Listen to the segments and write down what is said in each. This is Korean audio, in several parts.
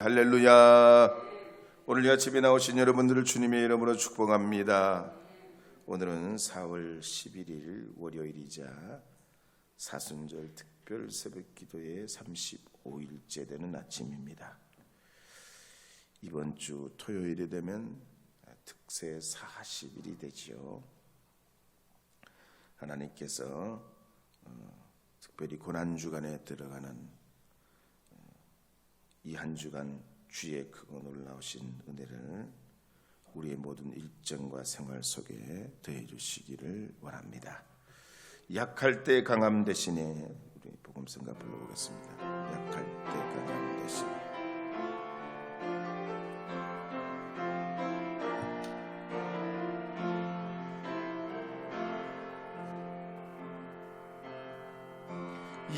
할렐루야. 오늘 이 아침에 나오신 여러분들을 주님의 이름으로 축복합니다. 오늘은 4월 11일 월요일이자 사순절 특별 새벽 기도의 35일째 되는 아침입니다. 이번 주 토요일이 되면 특세 40일이 되지요. 하나님께서 어, 특별히 고난 주간에 들어가는 이 한 주간 주의 크고 놀라우신 은혜를 우리의 모든 일정과 생활 속에 더해 주시기를 원합니다. 약할 때 강함 대신에 우리 복음성가 불러보겠습니다. 약할 때 강함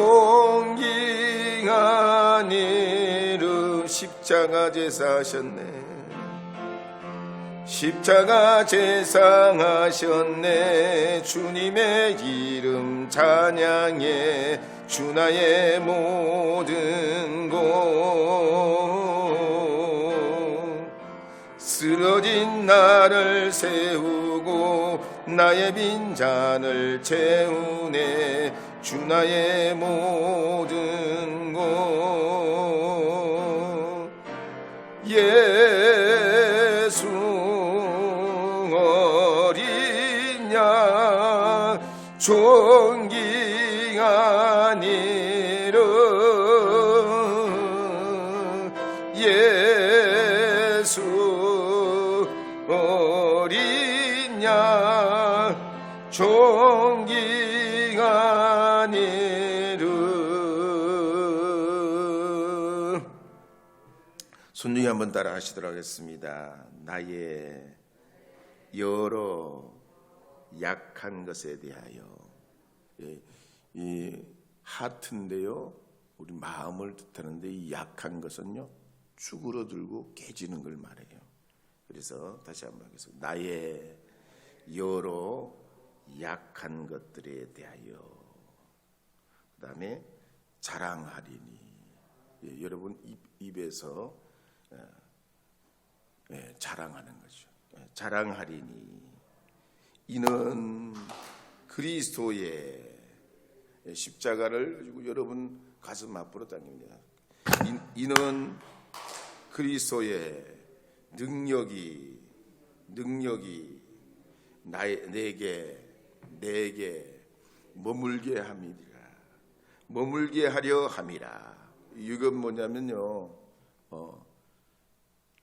종기가 아니라 십자가 제사하셨네. 십자가 제상하셨네. 주님의 이름 찬양해. 주 나의 모든 곳 쓰러진 나를 세우고 나의 빈잔을 채우네 주 나의 모든 곳 예수 어린 양 한번 따라 하시도록 하겠습니다. 나의 여러 약한 것에 대하여 예, 이 하트인데요. 우리 마음을 뜻하는데 이 약한 것은요. 쭈그러들고 깨지는 걸 말해요. 그래서 다시 한번 하겠습니다. 나의 여러 약한 것들에 대하여 그 다음에 자랑하리니 예, 여러분 입, 입에서 예, 자랑하는 거죠. 예, 자랑하리니 이는 그리스도의 십자가를 가지고 여러분 가슴 앞으로 당깁니다. 이, 이는 그리스도의 능력이 능력이 나의 내게 내게 머물게 함이라 머물게 하려 함이라 이건 뭐냐면요 어,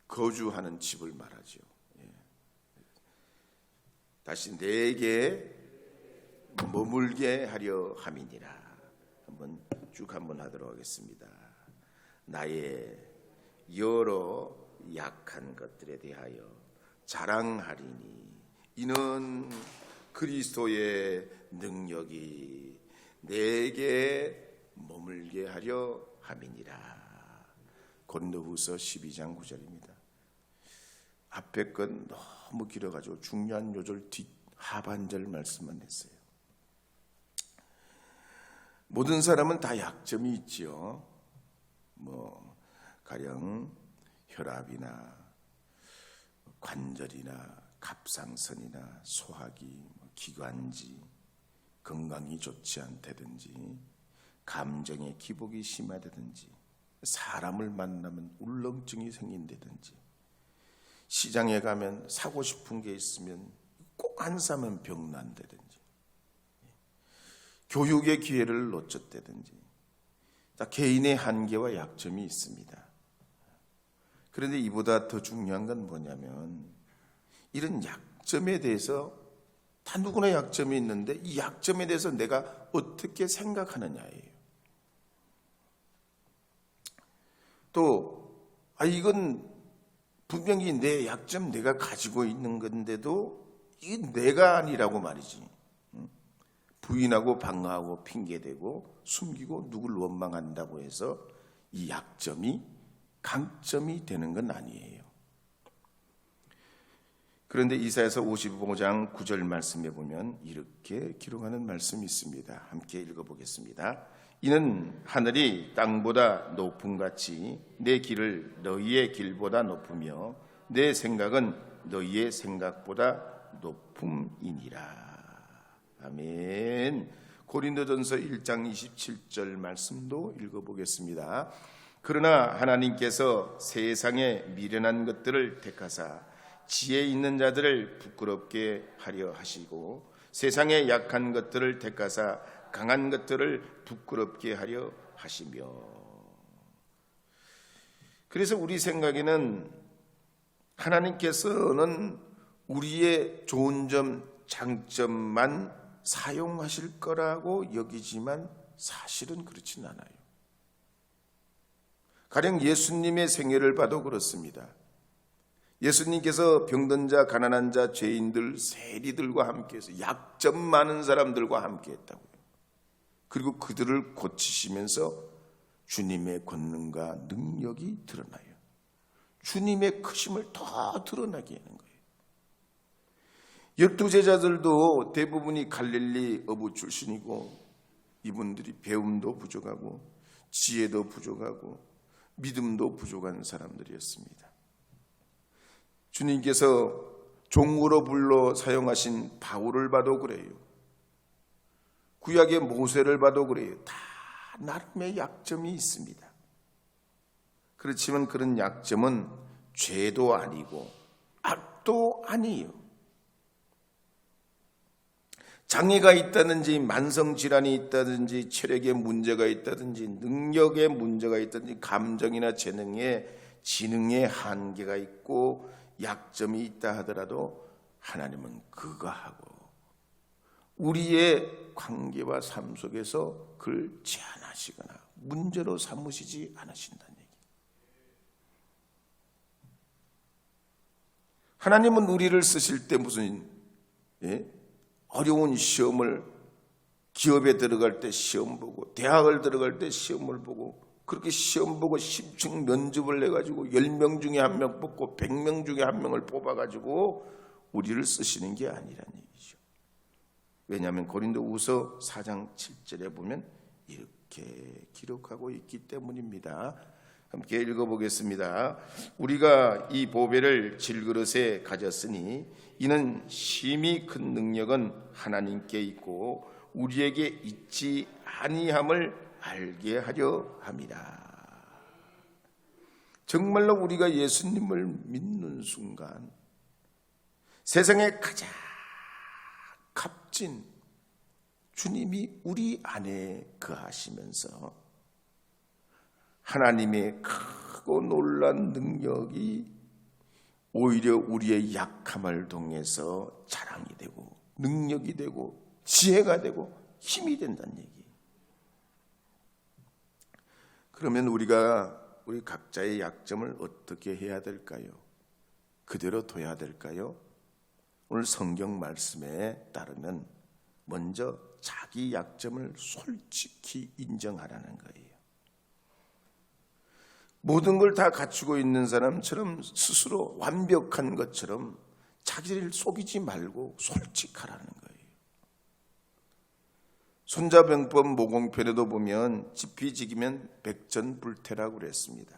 거주하는 집을 말하죠. 예. 다시 내게 머물게 하려 함이니라. 한번 쭉 한번 하도록 하겠습니다. 나의 여러 약한 것들에 대하여 자랑하리니 이는 그리스도의 능력이 내게 머물게 하려 함이니라. 고린도후서 12장 9절입니다. 앞에 건 너무 길어가지고 중요한 요절 뒷 하반절 말씀만 했어요. 모든 사람은 다 약점이 있지요. 뭐 가령 혈압이나 관절이나 갑상선이나 소화기, 뭐 기관지 건강이 좋지 않다든지 감정의 기복이 심하다든지 사람을 만나면 울렁증이 생긴다든지 시장에 가면 사고 싶은 게 있으면 꼭 안 사면 병 난다든지 교육의 기회를 놓쳤다든지 자, 개인의 한계와 약점이 있습니다. 그런데 이보다 더 중요한 건 뭐냐면 이런 약점에 대해서 다 누구나 약점이 있는데 이 약점에 대해서 내가 어떻게 생각하느냐예요. 또, 아, 이건 분명히 내 약점 내가 가지고 있는 건데도 이게 내가 아니라고 말이지. 응? 부인하고 방어하고 핑계대고 숨기고 누굴 원망한다고 해서 이 약점이 강점이 되는 건 아니에요. 그런데 이사에서 55장 9절 말씀에 보면 이렇게 기록하는 말씀이 있습니다. 함께 읽어보겠습니다. 이는 하늘이 땅보다 높음 같이 내 길을 너희의 길보다 높으며 내 생각은 너희의 생각보다 높음이니라. 아멘. 고린도전서 1장 27절 말씀도 읽어보겠습니다. 그러나 하나님께서 세상에 미련한 것들을 택하사 지혜 있는 자들을 부끄럽게 하려 하시고 세상에 약한 것들을 택하사 강한 것들을 부끄럽게 하려 하시며 그래서 우리 생각에는 하나님께서는 우리의 좋은 점, 장점만 사용하실 거라고 여기지만 사실은 그렇진 않아요. 가령 예수님의 생애를 봐도 그렇습니다. 예수님께서 병든 자, 가난한 자, 죄인들, 세리들과 함께해서 약점 많은 사람들과 함께했다고요. 그리고 그들을 고치시면서 주님의 권능과 능력이 드러나요. 주님의 크심을 더 드러나게 하는 거예요. 열두 제자들도 대부분이 갈릴리 어부 출신이고 이분들이 배움도 부족하고 지혜도 부족하고 믿음도 부족한 사람들이었습니다. 주님께서 종으로 불러 사용하신 바울을 봐도 그래요. 구약의 모세를 봐도 그래요. 다 나름의 약점이 있습니다. 그렇지만 그런 약점은 죄도 아니고 악도 아니에요. 장애가 있다든지 만성 질환이 있다든지 체력에 문제가 있다든지 능력에 문제가 있다든지 감정이나 재능에 지능에 한계가 있고 약점이 있다 하더라도 하나님은 그거 하고 우리의 관계와 삶 속에서 그를 제한하시거나 문제로 삼으시지 않으신다는 얘기. 하나님은 우리를 쓰실 때 무슨 예? 어려운 시험을 기업에 들어갈 때 시험 보고 대학을 들어갈 때 시험을 보고 그렇게 시험 보고 10층 면접을 내가지고 10명 중에 한 명 뽑고 100명 중에 한 명을 뽑아가지고 우리를 쓰시는 게 아니란 얘기죠. 왜냐하면 고린도 우서 4장 7절에 보면 이렇게 기록하고 있기 때문입니다. 함께 읽어보겠습니다. 우리가 이 보배를 질그릇에 가졌으니 이는 심히 큰 능력은 하나님께 있고 우리에게 있지 아니함을 알게 하려 합니다. 정말로 우리가 예수님을 믿는 순간 세상에 가장 값진 주님이 우리 안에 거하시면서 하나님의 크고 놀란 능력이 오히려 우리의 약함을 통해서 자랑이 되고 능력이 되고 지혜가 되고 힘이 된다는 얘기. 그러면 우리가 우리 각자의 약점을 어떻게 해야 될까요? 그대로 둬야 될까요? 오늘 성경 말씀에 따르면 먼저 자기 약점을 솔직히 인정하라는 거예요. 모든 걸 다 갖추고 있는 사람처럼 스스로 완벽한 것처럼 자기를 속이지 말고 솔직하라는 거예요. 손자병법 모공편에도 보면 지피지기면 백전불태라고 그랬습니다.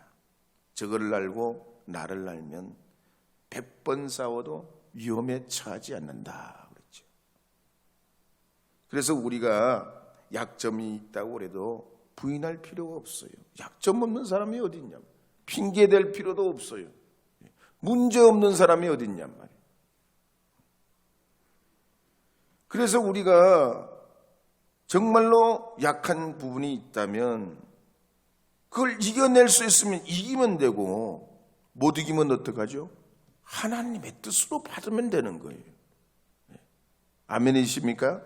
저거를 알고 나를 알면 백번 싸워도 위험에 처하지 않는다 그랬죠. 그래서 우리가 약점이 있다고 그래도 부인할 필요가 없어요. 약점 없는 사람이 어디 있냐? 핑계 댈 필요도 없어요. 문제 없는 사람이 있냔 말이에요. 그래서 우리가 정말로 약한 부분이 있다면 그걸 이겨낼 수 있으면 이기면 되고 못 이기면 어떡하죠? 하나님의 뜻으로 받으면 되는 거예요. 네. 아멘이십니까?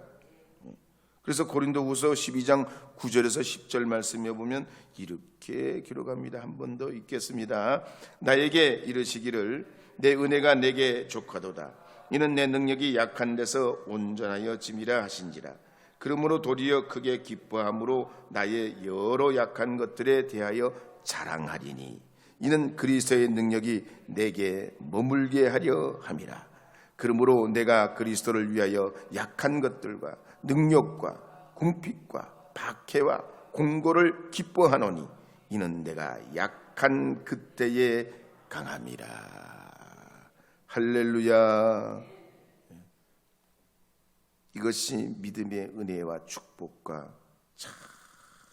그래서 고린도후서 12장 9절에서 10절 말씀에 보면 이렇게 기록합니다. 한 번 더 읽겠습니다. 나에게 이르시기를 내 은혜가 내게 족하도다. 이는 내 능력이 약한 데서 온전하여 짐이라 하신지라. 그러므로 도리어 크게 기뻐함으로 나의 여러 약한 것들에 대하여 자랑하리니 이는 그리스도의 능력이 내게 머물게 하려 함이라. 그러므로 내가 그리스도를 위하여 약한 것들과 능력과 궁핍과 박해와 공고를 기뻐하노니 이는 내가 약한 그때에 강함이라. 할렐루야. 이것이 믿음의 은혜와 축복과 참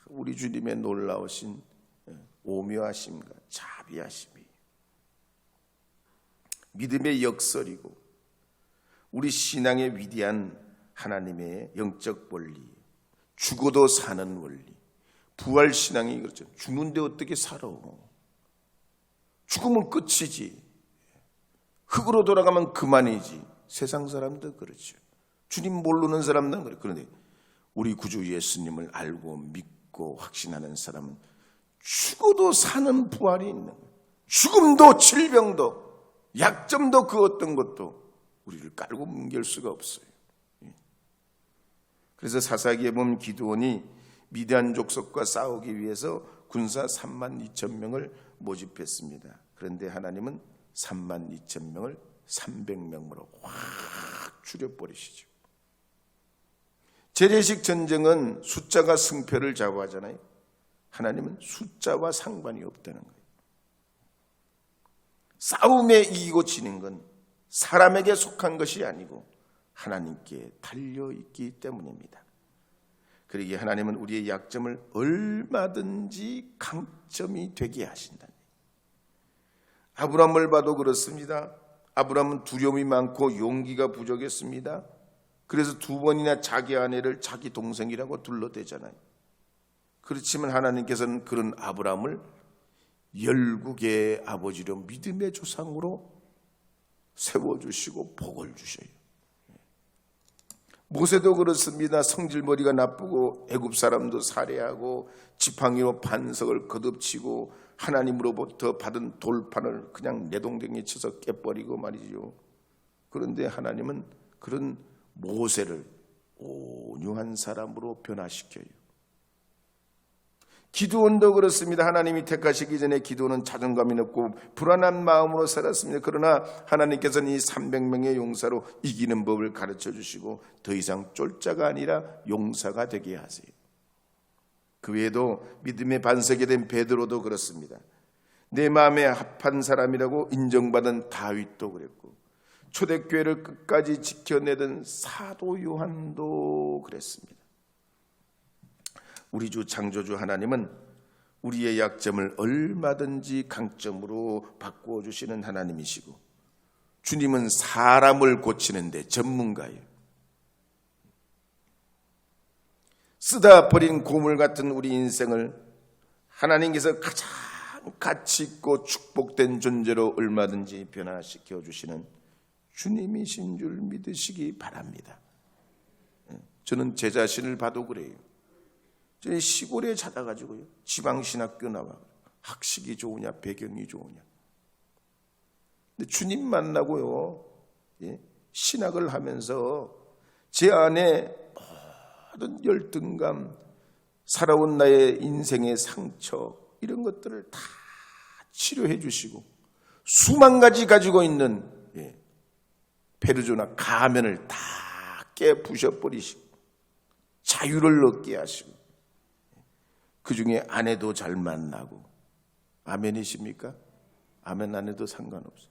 우리 주님의 놀라우신 오묘하심과 자비하심이 믿음의 역설이고 우리 신앙의 위대한 하나님의 영적 원리, 죽어도 사는 원리, 부활 신앙이 그렇죠. 죽는데 어떻게 살아? 죽으면 끝이지. 흙으로 돌아가면 그만이지. 세상 사람도 그렇죠. 주님 모르는 사람은 그래. 그런데 우리 구주 예수님을 알고 믿고 확신하는 사람은 죽어도 사는 부활이 있는. 죽음도 질병도 약점도 그 어떤 것도 우리를 깔고 뭉갤 수가 없어요. 예. 그래서 사사기에 보면 기드온이 미디안 족속과 싸우기 위해서 군사 3만 2천 명을 모집했습니다. 그런데 하나님은 3만 2천 명을 300명으로 확 줄여버리시죠. 재래식 전쟁은 숫자가 승패를 좌우하잖아요. 하나님은 숫자와 상관이 없다는 거예요. 싸움에 이기고 지는 건 사람에게 속한 것이 아니고 하나님께 달려 있기 때문입니다. 그러기에 하나님은 우리의 약점을 얼마든지 강점이 되게 하신다. 아브라함을 봐도 그렇습니다. 아브라함은 두려움이 많고 용기가 부족했습니다. 그래서 두 번이나 자기 아내를 자기 동생이라고 둘러대잖아요. 그렇지만 하나님께서는 그런 아브라함을 열국의 아버지로 믿음의 조상으로 세워주시고 복을 주셔요. 모세도 그렇습니다. 성질머리가 나쁘고 애굽 사람도 살해하고 지팡이로 반석을 거듭치고 하나님으로부터 받은 돌판을 그냥 내동댕이 쳐서 깨버리고 말이죠. 그런데 하나님은 그런 모세를 온유한 사람으로 변화시켜요. 기도원도 그렇습니다. 하나님이 택하시기 전에 기도는 자존감이 높고 불안한 마음으로 살았습니다. 그러나 하나님께서는 이 300명의 용사로 이기는 법을 가르쳐 주시고 더 이상 쫄자가 아니라 용사가 되게 하세요. 그 외에도 믿음의 반석이 된 베드로도 그렇습니다. 내 마음에 합한 사람이라고 인정받은 다윗도 그랬고 초대교회를 끝까지 지켜내던 사도 요한도 그랬습니다. 우리 주 창조주 하나님은 우리의 약점을 얼마든지 강점으로 바꾸어 주시는 하나님이시고 주님은 사람을 고치는데 전문가예요. 쓰다 버린 고물 같은 우리 인생을 하나님께서 가장 가치 있고 축복된 존재로 얼마든지 변화시켜 주시는 주님이신 줄 믿으시기 바랍니다. 저는 제 자신을 봐도 그래요. 시골에 찾아가지고요. 지방신학교 나와. 학식이 좋으냐, 배경이 좋으냐. 근데 주님 만나고요. 예? 신학을 하면서 제 안에 모든 열등감, 살아온 나의 인생의 상처, 이런 것들을 다 치료해 주시고, 수만 가지 가지고 있는, 예, 페르조나 가면을 다 깨 부셔버리시고, 자유를 얻게 하시고, 그 중에 아내도 잘 만나고 아멘이십니까? 아멘 안 해도 상관없어요.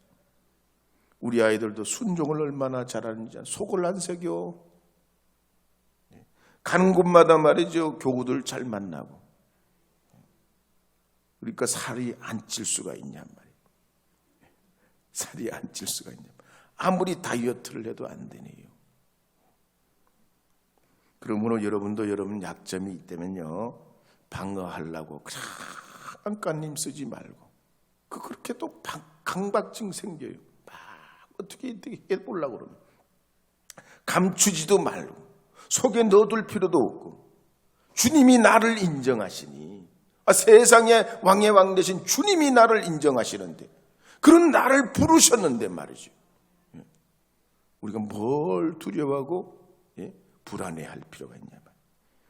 우리 아이들도 순종을 얼마나 잘하는지 속을 안 새겨. 가는 곳마다 말이죠. 교우들 잘 만나고. 그러니까 살이 안 찔 수가 있냔 말이에요. 살이 안 찔 수가 있냐. 아무리 다이어트를 해도 안 되네요. 그러므로 여러분도 여러분 약점이 있다면요. 방어하려고 안간힘 쓰지 말고 그 그렇게 또 방- 강박증 생겨요. 막 어떻게 해보려고 그러면 감추지도 말고 속에 넣어둘 필요도 없고 주님이 나를 인정하시니 아, 세상의 왕의 왕 되신 주님이 나를 인정하시는데 그런 나를 부르셨는데 말이죠. 예. 우리가 뭘 두려워하고 예? 불안해할 필요가 있냐 말.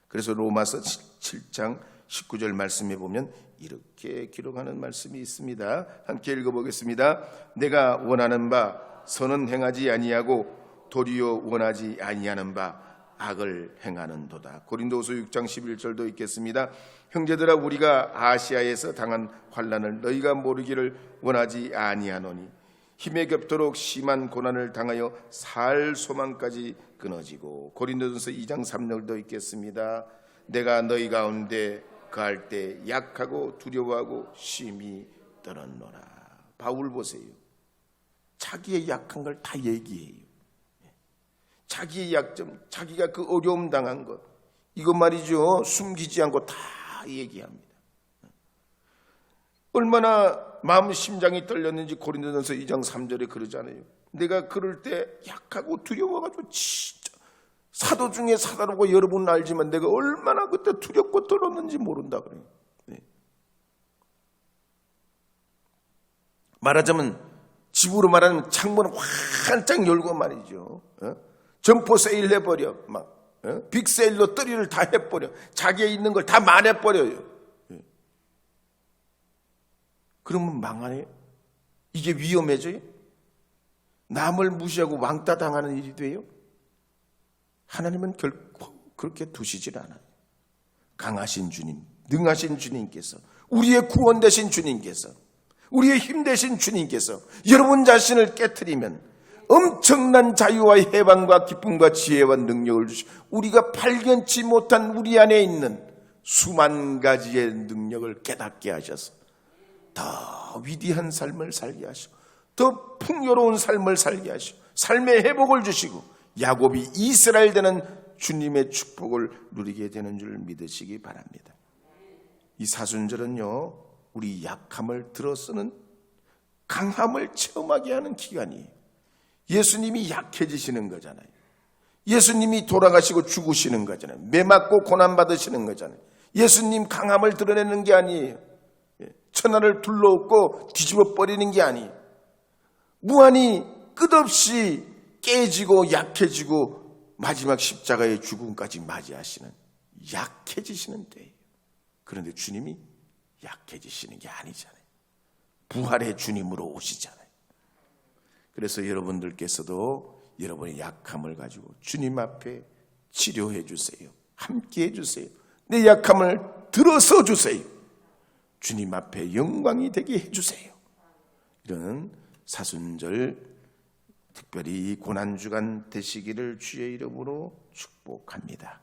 그래서 로마서 7장 19절 말씀에 보면 이렇게 기록하는 말씀이 있습니다. 함께 읽어보겠습니다. 내가 원하는 바 선은 행하지 아니하고 도리어 원하지 아니하는 바 악을 행하는도다. 고린도후서 6장 11절도 있겠습니다. 형제들아 우리가 아시아에서 당한 환란을 너희가 모르기를 원하지 아니하노니 힘에 겹도록 심한 고난을 당하여 살 소망까지 끊어지고 고린도전서 2장 3절도 있겠습니다. 내가 너희 가운데 거할 때 약하고 두려워하고 심히 떨었노라. 바울 보세요. 자기의 약한 걸 다 얘기해요. 자기의 약점, 자기가 그 어려움 당한 것, 이것 말이죠. 숨기지 않고 다 얘기합니다. 얼마나 마음 심장이 떨렸는지 고린도전서 2장 3절에 그러잖아요. 내가 그럴 때 약하고 두려워가지고 진짜 사도 중에 사도라고 여러분 알지만 내가 얼마나 그때 두렵고 떨었는지 모른다 그래요. 네. 말하자면 집으로 말하면 창문을 활짝 열고 말이죠. 어? 점포 세일 해버려. 막 어? 빅세일로 떨이를 다 해버려. 자기에 있는 걸 다 말해버려요. 예. 그러면 망하네. 이게 위험해져요? 남을 무시하고 왕따 당하는 일이 돼요? 하나님은 결코 그렇게 두시질 않아요. 강하신 주님, 능하신 주님께서, 우리의 구원 되신 주님께서, 우리의 힘 되신 주님께서 여러분 자신을 깨뜨리면 엄청난 자유와 해방과 기쁨과 지혜와 능력을 주시고 우리가 발견치 못한 우리 안에 있는 수만 가지의 능력을 깨닫게 하셔서 더 위대한 삶을 살게 하시고 더 풍요로운 삶을 살게 하시고 삶의 회복을 주시고 야곱이 이스라엘 되는 주님의 축복을 누리게 되는 줄 믿으시기 바랍니다. 이 사순절은요 우리 약함을 들어쓰는 강함을 체험하게 하는 기간이에요. 예수님이 약해지시는 거잖아요. 예수님이 돌아가시고 죽으시는 거잖아요. 매 맞고 고난 받으시는 거잖아요. 예수님 강함을 드러내는 게 아니에요. 예, 천하를 둘러엎고 뒤집어 버리는 게 아니에요. 무한히 끝없이 깨지고 약해지고 마지막 십자가의 죽음까지 맞이하시는 약해지시는 때예요. 그런데 주님이 약해지시는 게 아니잖아요. 부활의 주님으로 오시잖아요. 그래서 여러분들께서도 여러분의 약함을 가지고 주님 앞에 치료해 주세요. 함께 해 주세요. 내 약함을 들어서 주세요. 주님 앞에 영광이 되게 해 주세요. 이런 사순절 특별히 고난 주간 되시기를 주의 이름으로 축복합니다.